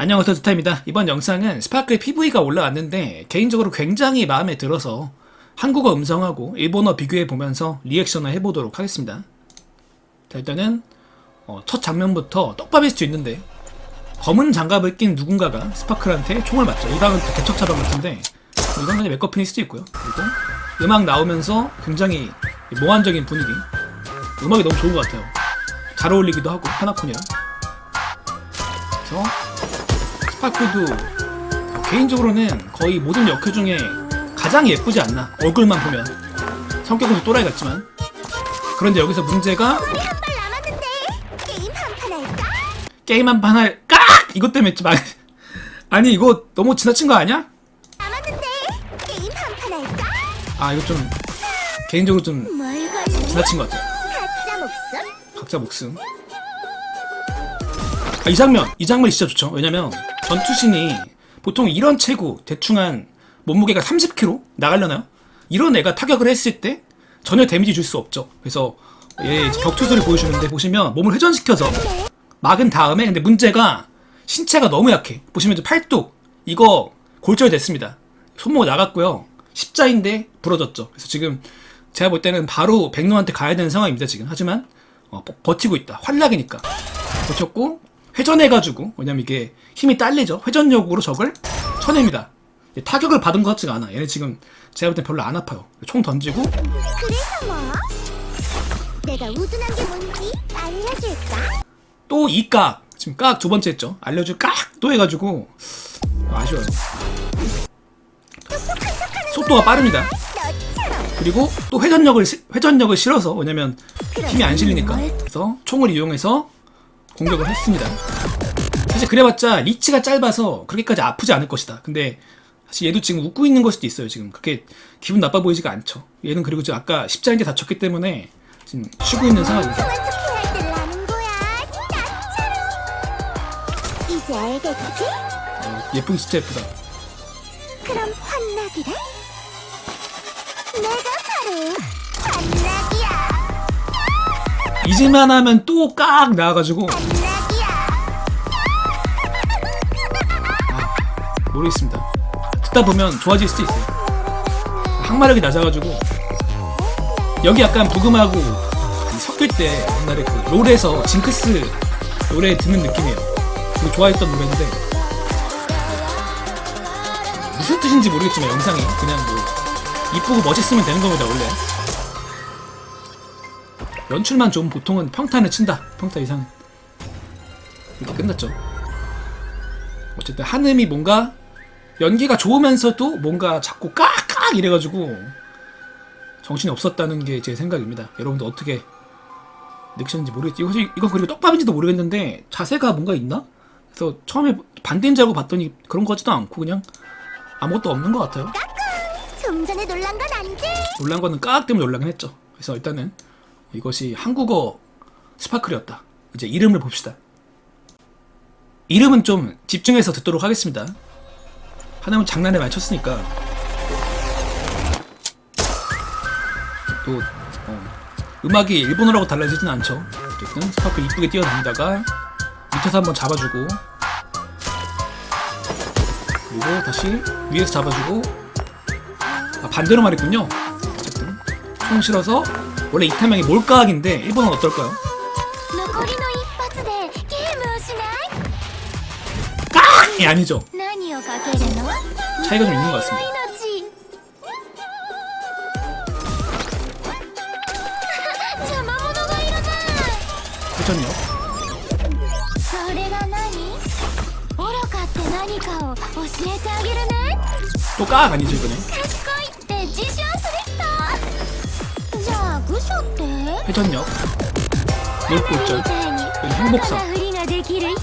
안녕하세요 두타입니다. 이번 영상은 스파클 PV가 올라왔는데 개인적으로 굉장히 마음에 들어서 한국어 음성하고 일본어 비교해 보면서 리액션을 해보도록 하겠습니다. 자 일단은 어, 첫 장면부터 떡밥일 수도 있는데 검은 장갑을 낀 누군가가 스파클한테 총을 맞죠. 이 방은 개척 차방 같은데 뭐 이건 그냥 메커핀일 수도 있고요. 그리고 음악 나오면서 굉장히 몽환적인 분위기 음악이 너무 좋은 것 같아요. 잘 어울리기도 하고 하나콘이랑 그래서 스파클도 개인적으로는 거의 모든 역할 중에 가장 예쁘지 않나 얼굴만 보면 성격은 좀 또라이 같지만 그런데 여기서 문제가 한발 남았는데 게임 한 판 할까? 게임 한 판할 깍! 이것 때문에 좀 많이- 아니 이거 너무 지나친 거 아니야? 남았는데 게임 한 판 할까? 아 이거 좀 개인적으로 좀 뭘? 지나친 것 같아요 가짜 목숨? 각자 목숨 아, 이 장면 이 장면이 진짜 좋죠 왜냐면 전투신이 보통 이런 체구 대충 한 몸무게가 30kg 나가려나요? 이런 애가 타격을 했을 때 전혀 데미지 줄 수 없죠. 그래서 얘 격투술을 보여주는데 보시면 몸을 회전시켜서 막은 다음에 근데 문제가 신체가 너무 약해. 보시면 이제 팔뚝 이거 골절됐습니다. 손목 나갔고요. 십자인데 부러졌죠. 그래서 지금 제가 볼 때는 바로 백로한테 가야 되는 상황입니다 지금. 하지만 어, 버- 버티고 있다. 활락이니까. 버텼고 회전해가지고 왜냐면 이게 힘이 딸리죠. 회전력으로 적을 쳐냅니다. 타격을 받은 것 같지가 않아. 얘네 지금 제가 볼 땐 별로 안 아파요. 총 던지고. 그래서 뭐? 내가 우둔한 게 뭔지 알려줄까? 또 이 깍. 지금 깍 두 번째 했죠. 알려줄 깍또 해가지고. 아쉬워요. 속도가 빠릅니다. 그리고 또 회전력을 시- 회전력을 실어서 왜냐면 힘이 안 실리니까. 그래서 총을 이용해서 공격을 했습니다. 사실 그래봤자 리치가 짧아서 그렇게까지 아프지 않을 것이다. 근데 사실 얘도 지금 웃고 있는 걸 수도 있어요. 지금 그렇게 기분 나빠 보이지가 않죠. 얘는 그리고 지금 아까 십자인대 다쳤기 때문에 지금 쉬고 있는 상황입니다. 이제 알겠지? 어, 예쁘기 진짜 예쁘다. 그럼 환락이래? 내가 바로 이제만 하면 또 깍 나와가지고 환락이야 모르겠습니다. 듣다 보면 좋아질 수도 있어요. 항마력이 낮아가지고 여기 약간 부금하고 이 섞일 때 옛날에 그 롤에서 징크스 노래 듣는 느낌이에요. 되게 좋아했던 노래인데 무슨 뜻인지 모르겠지만 영상이 그냥 뭐 이쁘고 멋있으면 되는 겁니다 원래. 연출만 좀 보통은 평탄을 친다. 평타 이상 이렇게 끝났죠. 어쨌든 한음이 뭔가 연기가 좋으면서도 뭔가 자꾸 깍깍 이래가지고 정신이 없었다는 게 제 생각입니다. 여러분들 어떻게 느끼셨는지 모르겠지. 이거, 이건 그리고 떡밥인지도 모르겠는데 자세가 뭔가 있나? 그래서 처음에 반대인 줄 알고 봤더니 그런 거 같지도 않고 그냥 아무것도 없는 것 같아요. 좀 전에 놀란 건 아니지? 놀란 거는 깍 때문에 놀라긴 했죠. 그래서 일단은 이것이 한국어 스파클이었다. 이제 이름을 봅시다. 이름은 좀 집중해서 듣도록 하겠습니다. 하나는 장난에 많이 쳤으니까 또 어, 음악이 일본어라고 달라지진 않죠. 어쨌든 스파클 이쁘게 뛰어다니다가 밑에서 한번 잡아주고 그리고 다시 위에서 잡아주고 아, 반대로 말했군요. 어쨌든 총 실어서 원래 이타명이 몰카학인데 1번은 어떨까요? 아! 아니죠. 차이가 좀 있는 것 같습니다. 또까 아니죠 이번에? じゃあ愚者って 회전력. み 놀골절. たいに 행복사. バカなふりができる人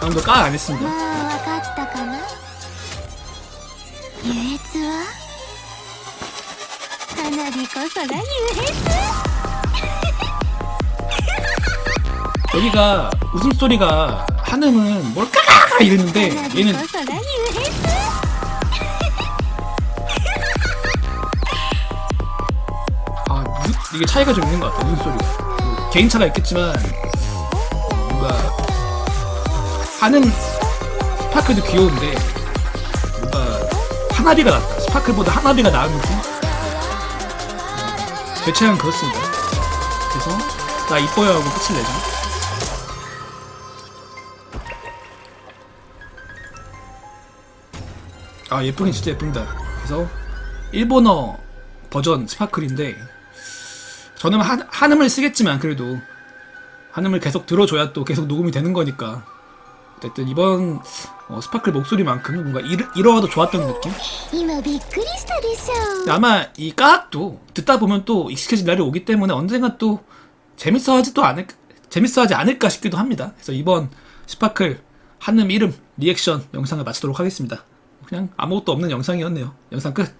방금도 깍 안 했습니다. まあわかったかな優越は花火こそが優越 여기가 웃음소리가 한음은 뭘 까까 이랬는데 花火 얘는 이게 차이가 좀 있는 것 같아요 웃음소리가 뭐 개인 차가 있겠지만 뭔가 하는 스파클도 귀여운데 뭔가 하나비가 낫다. 스파클보다 하나비가 나은 느낌? 제 취향은 그렇습니다. 그래서 나 이뻐요 하고 끝을 내죠. 아 예쁘긴 진짜 예쁩니다. 그래서 일본어 버전 스파클인데 저는 한, 한음을 쓰겠지만 그래도 한음을 계속 들어줘야 또 계속 녹음이 되는 거니까 어쨌든 이번 어, 스파클 목소리만큼 뭔가 이러어도 좋았던 느낌? 아마 이 까악도 듣다 보면 또 익숙해진 날이 오기 때문에 언젠가 또 재밌어하지 또 않을 재밌어하지 않을까 싶기도 합니다. 그래서 이번 스파클 한음 이름 리액션 영상을 마치도록 하겠습니다. 그냥 아무것도 없는 영상이었네요. 영상 끝.